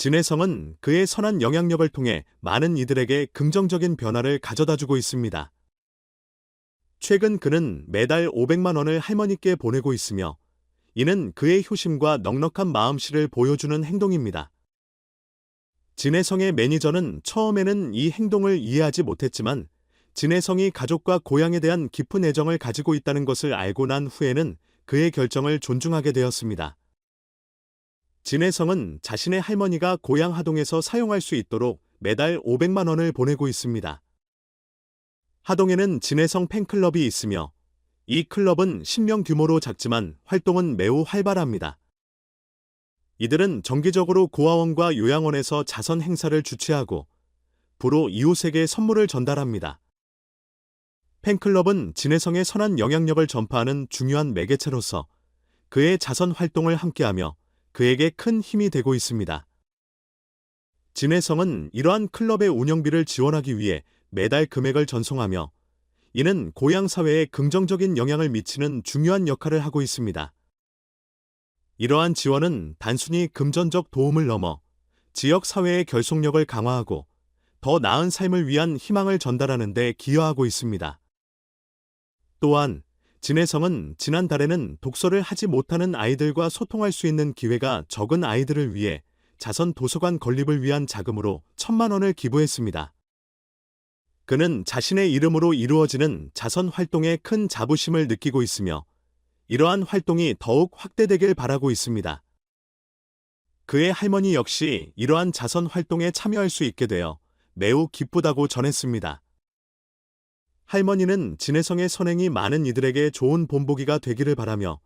진해성은 그의 선한 영향력을 통해 많은 이들에게 긍정적인 변화를 가져다 주고 있습니다. 최근 그는 매달 500만 원을 할머니께 보내고 있으며 이는 그의 효심과 넉넉한 마음씨를 보여주는 행동입니다. 진해성의 매니저는 처음에는 이 행동을 이해하지 못했지만 진해성이 가족과 고향에 대한 깊은 애정을 가지고 있다는 것을 알고 난 후에는 그의 결정을 존중하게 되었습니다. 진해성은 자신의 할머니가 고향 하동에서 사용할 수 있도록 매달 500만 원을 보내고 있습니다. 하동에는 진해성 팬클럽이 있으며 이 클럽은 10명 규모로 작지만 활동은 매우 활발합니다. 이들은 정기적으로 고아원과 요양원에서 자선 행사를 주최하고 부로 이웃에게 선물을 전달합니다. 팬클럽은 진해성의 선한 영향력을 전파하는 중요한 매개체로서 그의 자선 활동을 함께하며 그에게 큰 힘이 되고 있습니다. 진해성은 이러한 클럽의 운영비를 지원하기 위해 매달 금액을 전송하며 이는 고향 사회에 긍정적인 영향을 미치는 중요한 역할을 하고 있습니다. 이러한 지원은 단순히 금전적 도움을 넘어 지역 사회의 결속력을 강화하고 더 나은 삶을 위한 희망을 전달하는 데 기여하고 있습니다. 또한 진해성은 지난달에는 독서를 하지 못하는 아이들과 소통할 수 있는 기회가 적은 아이들을 위해 자선 도서관 건립을 위한 자금으로 천만 원을 기부했습니다. 그는 자신의 이름으로 이루어지는 자선 활동에 큰 자부심을 느끼고 있으며 이러한 활동이 더욱 확대되길 바라고 있습니다. 그의 할머니 역시 이러한 자선 활동에 참여할 수 있게 되어 매우 기쁘다고 전했습니다. 할머니는 진해성의 선행이 많은 이들에게 좋은 본보기가 되기를 바라며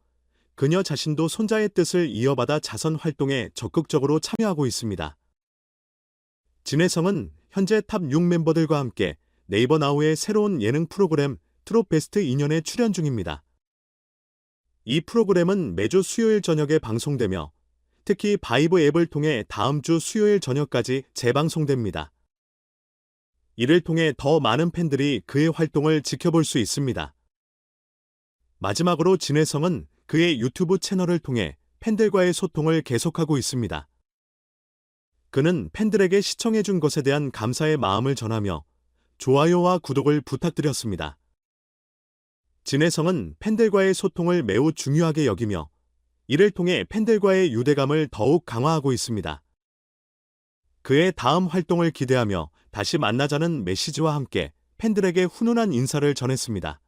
그녀 자신도 손자의 뜻을 이어받아 자선 활동에 적극적으로 참여하고 있습니다. 진해성은 현재 탑 6 멤버들과 함께 네이버 나우의 새로운 예능 프로그램 트롯 베스트 2년에 출연 중입니다. 이 프로그램은 매주 수요일 저녁에 방송되며 특히 바이브 앱을 통해 다음 주 수요일 저녁까지 재방송됩니다. 이를 통해 더 많은 팬들이 그의 활동을 지켜볼 수 있습니다. 마지막으로 진해성은 그의 유튜브 채널을 통해 팬들과의 소통을 계속하고 있습니다. 그는 팬들에게 시청해준 것에 대한 감사의 마음을 전하며 좋아요와 구독을 부탁드렸습니다. 진해성은 팬들과의 소통을 매우 중요하게 여기며 이를 통해 팬들과의 유대감을 더욱 강화하고 있습니다. 그의 다음 활동을 기대하며 다시 만나자는 메시지와 함께 팬들에게 훈훈한 인사를 전했습니다.